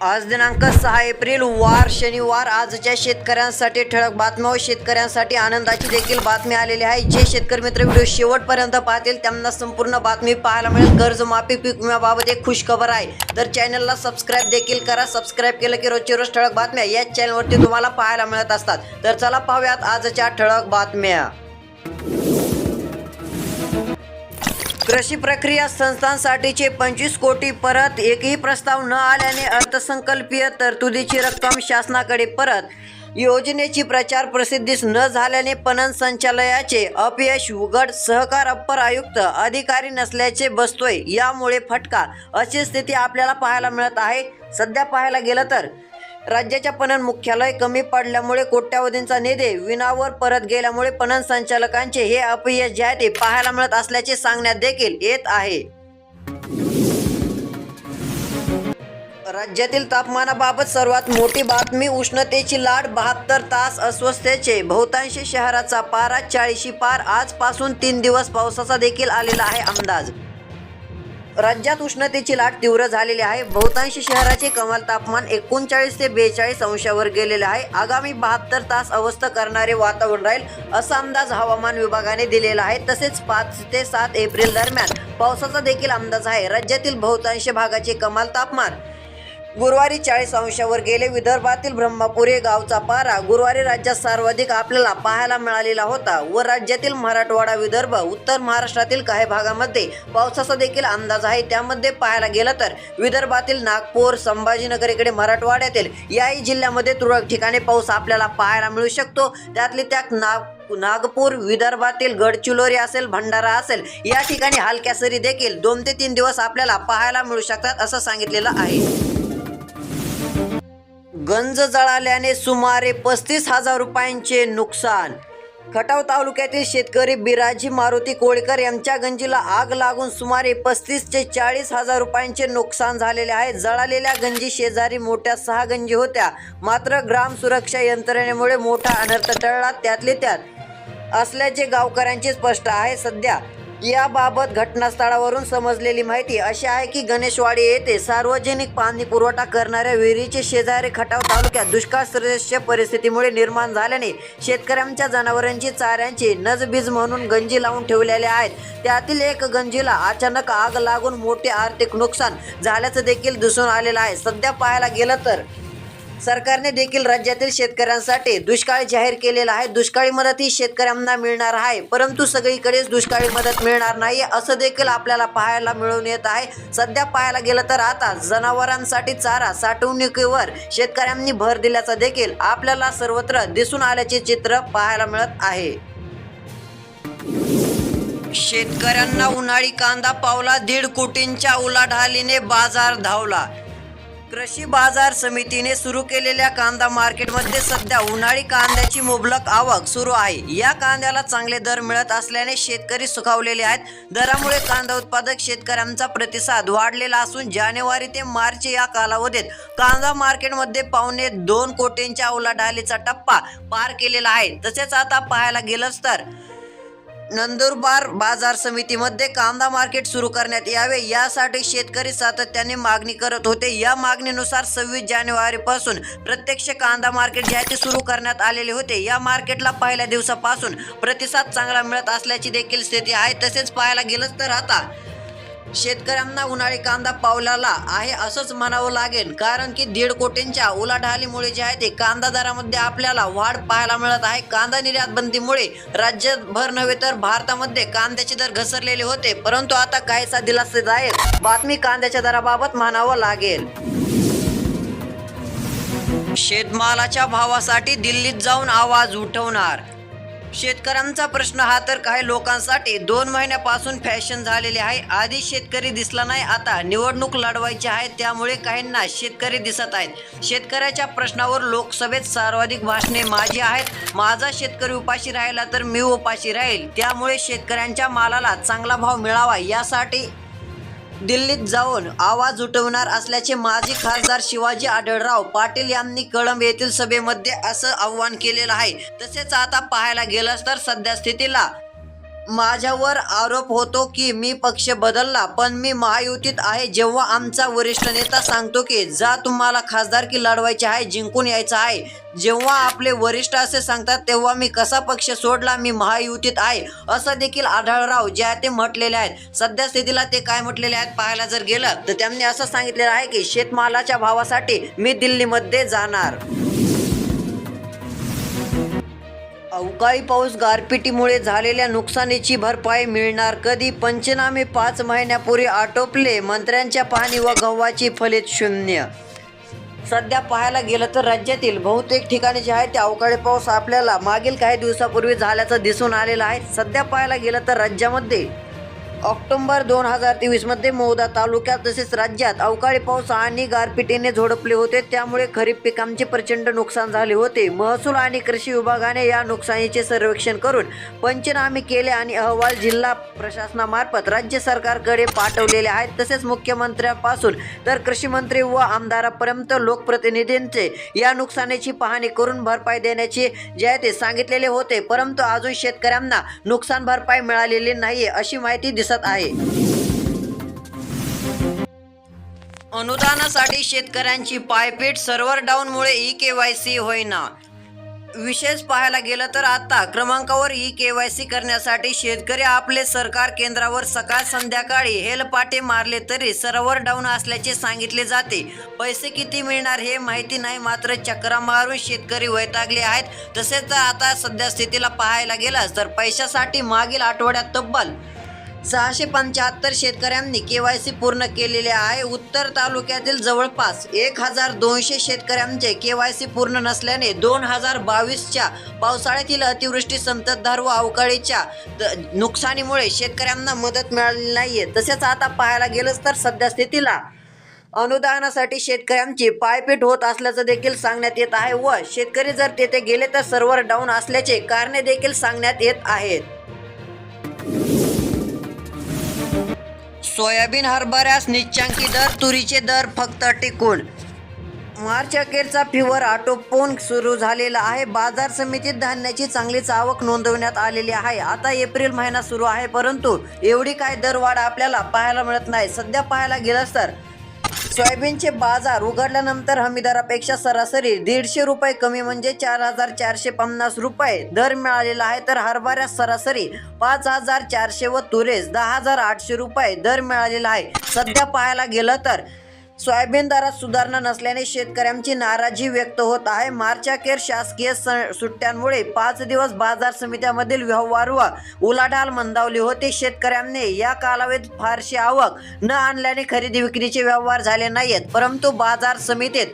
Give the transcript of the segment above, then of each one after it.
आज दिनांक सहा एप्रिल वार शनिवार. आजच्या शेतकऱ्यांसाठी ठळक बातम्या व शेतकऱ्यांसाठी आनंदाची देखील बातमी आलेली आहे. जे शेतकरी मित्र व्हिडिओ शेवटपर्यंत पाहतील त्यांना संपूर्ण बातमी पाहायला मिळेल. कर्जमाफी पीक विम्याबाबत एक खुश खबर आहे. तर चॅनलला सबस्क्राईब देखील करा. सबस्क्राईब केलं की रोजची रोज ठळक बातम्या याच चॅनलवरती तुम्हाला पाहायला मिळत असतात. तर चला पाहूयात आजच्या ठळक बातम्या. कृषी प्रक्रिया संस्थांसाठीचे पंचवीस कोटी परत एकही प्रस्ताव न आल्याने अर्थसंकल्पीय तरतुदीची रक्कम शासनाकडे परत योजनेची प्रचार प्रसिद्धीस न झाल्याने पणन संचालयाचे अपयश उघड सहकार अप्पर आयुक्त अधिकारी नसल्याचे बसतोय. यामुळे फटका अशी स्थिती आपल्याला पाहायला मिळत आहे. सध्या पाहायला गेलं तर राज्याच्या पणन मुख्यालय कमी पडल्यामुळे कोट्यावधींचा निधी विनावर परत गेल्यामुळे पणन संचालकांचे हे अपयश जे आहे ते पाहायला मिळत असल्याचे सांगण्यात देखील येत आहे. राज्यातील तापमानाबाबत सर्वात मोठी बातमी उष्णतेची लाट बहात्तर तास अस्वस्थतेचे बहुतांशी शहराचा पारा चाळीशी पार आजपासून तीन दिवस पावसाचा देखील आलेला आहे अंदाज. राज्यात उष्णतेची लाट तीव्र झालेली आहे. बहुतांश शहराचे कमाल तापमान एकोणचाळीस ते बेचाळीस अंशावर गेलेले आहे. आगामी बहात्तर तास अवस्थ करणारे वातावरण राहील असा अंदाज हवामान विभागाने दिलेला आहे. तसेच पाच ते सात एप्रिल दरम्यान पावसाचा देखील अंदाज आहे. राज्यातील बहुतांश भागाचे कमाल तापमान गुरुवारी चाळीस अंशावर गेले. विदर्भातील ब्रह्मपुरी गावचा पारा गुरुवारी राज्यात सर्वाधिक आपल्याला पाहायला मिळालेला होता. व राज्यातील मराठवाडा विदर्भ उत्तर महाराष्ट्रातील काही भागामध्ये पावसाचा देखील अंदाज आहे. त्यामध्ये पाहायला गेलं तर विदर्भातील नागपूर संभाजीनगर इकडे मराठवाड्यातील याही जिल्ह्यामध्ये तुरळक ठिकाणी पाऊस आपल्याला पाहायला मिळू शकतो. त्यातली त्यात नाग नागपूर विदर्भातील गडचिरोली असेल भंडारा असेल या ठिकाणी हलक्या सरी देखील दोन ते तीन दिवस आपल्याला पाहायला मिळू शकतात असं सांगितलेलं आहे. गंज जळाल्याने सुमारे पस्तीस हजार रुपयांचे नुकसान. खटाव तालुक्यातील शेतकरी बिराजी मारुती कोळकर यांच्या गंजीला आग लागून सुमारे पस्तीस ते चाळीस हजार रुपयांचे नुकसान झालेले आहे. जळालेल्या गंजी शेजारी मोठ्या सहा गंजी होत्या. मात्र ग्राम सुरक्षा यंत्रणेमुळे मोठा अनर्थ टळला त्यातले त्यात असल्याचे गावकऱ्यांचे स्पष्ट आहे. सध्या याबाबत घटनास्थळावरून समजलेली माहिती अशी आहे की गणेशवाडी येथे सार्वजनिक पाणी पुरवठा करणाऱ्या विहिरीचे शेजारी खटाव तालुक्यात दुष्काळ सदृश्य परिस्थितीमुळे निर्माण झाल्याने शेतकऱ्यांच्या जनावरांची चाऱ्यांची नजबीज म्हणून गंजी लावून ठेवलेले आहेत. त्यातील एक गंजीला अचानक आग लागून मोठे आर्थिक नुकसान झाल्याचं देखील दिसून आलेलं आहे. सध्या पाहायला गेलं तर सरकारने देखील राज्यातील शेतकऱ्यांसाठी दुष्काळ जाहीर केलेला आहे. दुष्काळी मदत ही शेतकऱ्यांना मिळणार आहे. परंतु सगळीकडेच दुष्काळी मदत मिळणार नाही असं देखील आपल्याला पाहायला मिळून येत आहे. सध्या पाहायला गेलं तर आता जनावरांसाठी चारा साठवणुकीवर शेतकऱ्यांनी भर दिल्याचं देखील आपल्याला सर्वत्र दिसून आल्याचे चित्र पाहायला मिळत आहे. शेतकऱ्यांना उन्हाळी कांदा पावला दीड कोटींच्या उलाढालीने बाजार धावला. कृषी बाजार समितीने सुरू केलेल्या कांदा मार्केटमध्ये सध्या उन्हाळी कांद्याची मुबलक आवक सुरू आहे. या कांद्याला चांगले दर मिळत असल्याने शेतकरी सुखावलेले आहेत. दरामुळे कांदा उत्पादक शेतकऱ्यांचा प्रतिसाद वाढलेला असून जानेवारी ते मार्च या कालावधीत कांदा मार्केटमध्ये पावणे दोन कोटींच्या उलाढालीचा टप्पा पार केलेला आहे. तसेच आता पाहायला गेलंच तर नंदुरबार बाजार समितीमध्ये कांदा मार्केट सुरू करण्यात यावे यासाठी शेतकरी सातत्याने मागणी करत होते. या मागणीनुसार सव्वीस जानेवारीपासून प्रत्यक्ष कांदा मार्केट जे आहे ते सुरू करण्यात आलेले होते. या मार्केटला पहिल्या दिवसापासून प्रतिसाद चांगला मिळत असल्याची देखील स्थिती आहे. तसेच पाहायला गेलंच तर आता शेतकऱ्यांना उन्हाळी कांदा पावलाला आहे असंच म्हणावं लागेल. कारण की दीड कोटींच्या उलाढालीमुळे जे आहे ते कांदा दरामध्ये आपल्याला वाढ पाहायला मिळत आहे. कांदा निर्यात बंदीमुळे राज्यभर नव्हे तर भारतामध्ये कांद्याचे दर घसरलेले होते. परंतु आता काहीसा दिलासादायक बातमी कांद्याच्या दराबाबत म्हणावं लागेल. शेतमालाच्या भावासाठी दिल्लीत जाऊन आवाज उठवणार. शेतकऱ्यांचा प्रश्न हा तर काही लोकांसाठी दोन महिन्यापासून फॅशन झालेली आहे. आधी शेतकरी दिसला नाही आता निवडणूक लढवायची आहे. त्यामुळे काहींना शेतकरी दिसत आहेत. शेतकऱ्याच्या प्रश्नावर लोकसभेत सर्वाधिक भाषणे माझी आहेत. माझा शेतकरी उपाशी राहिला तर मी उपाशी राहील. त्यामुळे शेतकऱ्यांच्या मालाला चांगला भाव मिळावा यासाठी दिल्लीत जाऊन आवाज उठवणार असल्याचे माजी खासदार शिवाजी आढळराव पाटील यांनी कळंब येथील सभेमध्ये असं आव्हान केलेलं आहे. तसेच आता पाहायला गेलं तर सध्या स्थितीला माझ्यावर आरोप होतो की मी पक्ष बदलला पण मी महायुतीत आहे जेव्हा आमचा वरिष्ठ नेता सांगतो की जा तुम्हाला खासदारकी लढवायची आहे जिंकून यायचं आहे. जेव्हा आपले वरिष्ठ असे सांगतात तेव्हा मी कसा पक्ष सोडला मी महायुतीत आहे असं देखील आढळराव जे आहे ते म्हटलेले आहेत. सध्या स्थितीला ते काय म्हटलेले आहेत पाहायला जर गेलं तर त्यांनी असं सांगितलेलं आहे की शेतमालाच्या भावासाठी मी दिल्लीमध्ये जाणार. अवकाळी पाऊस गारपिटीमुळे झालेल्या नुकसानीची भरपाई मिळणार. कधी पंचनामे पाच महिन्यापूर्वी आटोपले मंत्र्यांच्या पाहणी व गव्हाची फलित शून्य. सध्या पाहायला गेलं तर राज्यातील बहुतेक ठिकाणी जे आहे ते अवकाळी पाऊस आपल्याला मागील काही दिवसापूर्वी झाल्याचं दिसून आलेलं आहे. सध्या पाहायला गेलं तर राज्यामध्ये ऑक्टोबर दोन हजार तेवीसमध्ये मोदा तालुक्यात तसेच राज्यात अवकाळी पाऊस आणि गारपिटीने झोडपले होते. त्यामुळे खरीप पिकांचे प्रचंड नुकसान झाले होते. महसूल आणि कृषी विभागाने या नुकसानीचे सर्वेक्षण करून पंचनामे केले आणि अहवाल जिल्हा प्रशासनामार्फत राज्य सरकारकडे पाठवलेले आहेत. तसेच मुख्यमंत्र्यांपासून तर कृषीमंत्री व आमदारापर्यंत लोकप्रतिनिधींचे या नुकसानीची पाहणी करून भरपाई देण्याचे जे सांगितलेले होते. परंतु अजून शेतकऱ्यांना नुकसान भरपाई मिळालेली नाही अशी माहिती दिसत आहे. अनुदानासाठी शेतकऱ्यांची पायपीट सर्व्हर डाऊनमुळे ई के वाय सी होईना. विशेष पाहायला गेलं तर आता क्रमांकावर ई के वाय सी करण्यासाठी शेतकरी आपले सरकार केंद्रावर सकाळ संध्याकाळी हेलपाटे मारले तरी सर्व्हर डाऊन असल्याचे सांगितले जाते. पैसे किती मिळणार हे माहिती नाही मात्र चक्रा मारून शेतकरी वैतागले आहेत. तसेच आता सध्या स्थितीला पाहायला गेलास तर पैशासाठी मागील आठवड्यात तब्बल सहाशे पंच्याहत्तर शेतकऱ्यांनी के वाय सी पूर्ण केलेले आहे. उत्तर तालुक्यातील जवळपास एक हजार दोनशे शेतकऱ्यांचे के वाय सी पूर्ण नसल्याने दोन हजार बावीसच्या पावसाळ्यातील अतिवृष्टी संततधार व अवकाळीच्या नुकसानीमुळे शेतकऱ्यांना मदत मिळाली नाहीये. तसेच आता पाहायला गेलंच तर सध्या स्थितीला अनुदानासाठी शेतकऱ्यांची पायपीट होत असल्याचं देखील सांगण्यात येत आहे व शेतकरी जर तेथे गेले तर सर्व्हर डाऊन असल्याचे कारणे देखील सांगण्यात येत आहेत. सोयाबीन हरभऱ्यास निच्चांकी दर तुरीचे दर फक्त टिकून. मार्च अखेरचा फिवर आटोपून सुरू झालेला आहे. बाजार समितीत धान्याची चांगलीच आवक नोंदवण्यात आलेली आहे. आता एप्रिल महिना सुरू आहे परंतु एवढी काय दरवाढ आपल्याला पाहायला मिळत नाही. सध्या पाहायला गेलं तर सोयाबीनचे बाजार उघडल्यानंतर हमीदरापेक्षा सरासरी दीडशे रुपये कमी म्हणजे चार हजार चारशे पन्नास रुपये दर मिळालेला आहे. तर हरभऱ्यास सरासरी पाच हजार चारशे व तुरेस दहा हजार आठशे रुपये दर मिळालेला आहे. सध्या पाहायला गेलं तर सोयाबीन दरात सुधारणा नसल्याने शेतकऱ्यांची नाराजी व्यक्त होत आहे. मार्च अखेर शासकीय स- सुट्ट्यांमुळे पाच दिवस बाजार समित्यामधील व्यवहार व उलाढाल मंदावली होती. शेतकऱ्यांनी या कालावधीत फारशी आवक न आणल्याने खरेदी विक्रीचे व्यवहार झाले नाहीत परंतु बाजार समितीत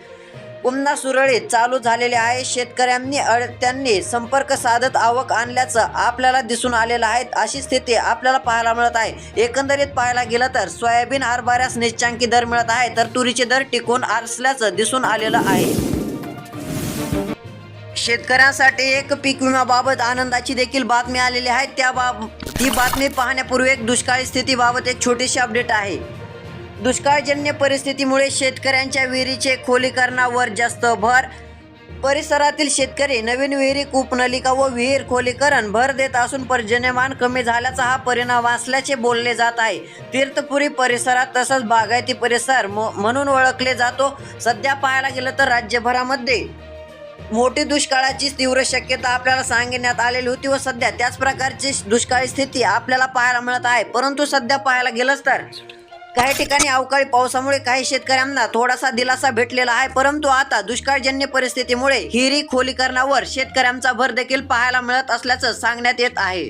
पुन्हा सुरळीत चालू झालेले आहे. शेतकऱ्यांनी अडत्यांनी संपर्क साधत आवक आणल्याचं आपल्याला दिसून आलेलं आहे. अशी स्थिती आपल्याला पाहायला मिळत आहे. एकंदरीत पाहायला गेलं तर सोयाबीन हरभऱ्यास निश्चांकी दर मिळत आहे. तर तुरीचे दर टिकून असल्याचं दिसून आलेलं आहे. शेतकऱ्यांसाठी एक पीक विम्याबाबत आनंदाची देखील बातमी आलेली आहे. त्या बाब ती बातमी पाहण्यापूर्वी एक दुष्काळी स्थितीबाबत एक छोटीशी अपडेट आहे. दुष्काळजन्य परिस्थितीमुळे शेतकऱ्यांच्या विहिरीचे खोलीकरणावर जास्त भर. परिसरातील शेतकरी नवीन विहिरी कूपनलिका व विहीर खोलीकरण भर देत असून पर्जन्यमान कमी झाल्याचा हा परिणाम असल्याचे बोलले जात आहे. तीर्थपुरी परिसरात तसंच बागायती परिसर म- म्हणून ओळखले जातो. सध्या पाहायला गेलं तर राज्यभरामध्ये मोठी दुष्काळाची तीव्र शक्यता आपल्याला सांगण्यात आलेली होती व सध्या त्याच प्रकारची दुष्काळी स्थिती आपल्याला पाहायला मिळत आहे. परंतु सध्या पाहायला गेलंच तर काही ठिकाणी अवकाळी पावसामुळे काही शेतकऱ्यांना थोडासा दिलासा भेटलेला आहे परंतु आता दुष्काळजन्य परिस्थितीमुळे हिरी खोलीकरणावर शेतकऱ्यांचा भर देखील पाहायला मिळत असल्याचं सांगण्यात येत आहे.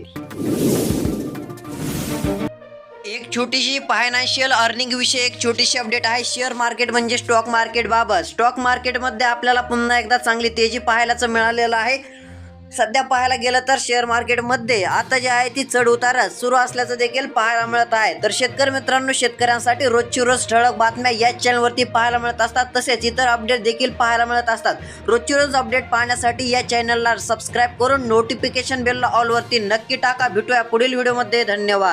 एक छोटीशी फायनान्शियल अर्निंग विषयी एक छोटीशी अपडेट आहे. शेअर मार्केट म्हणजे स्टॉक मार्केट बाबत. स्टॉक मार्केटमध्ये आपल्याला पुन्हा एकदा चांगली तेजी पाहायलाच मिळालेलं आहे. सध्या पाहायला गेलं तर शेअर मार्केटमध्ये आता जे आहे ती चढ उतारच सुरू असल्याचं देखील पाहायला मिळत आहे. तर शेतकरी मित्रांनो शेतकऱ्यांसाठी रोजची रोज ठळक बातम्या या चॅनलवरती पाहायला मिळत असतात. तसेच इतर अपडेट देखील पाहायला मिळत असतात. रोजची रोज अपडेट पाहण्यासाठी या चॅनलला सबस्क्राईब करून नोटिफिकेशन बेलला ऑलवरती नक्की टाका. भेटूया पुढील व्हिडिओमध्ये धन्यवाद.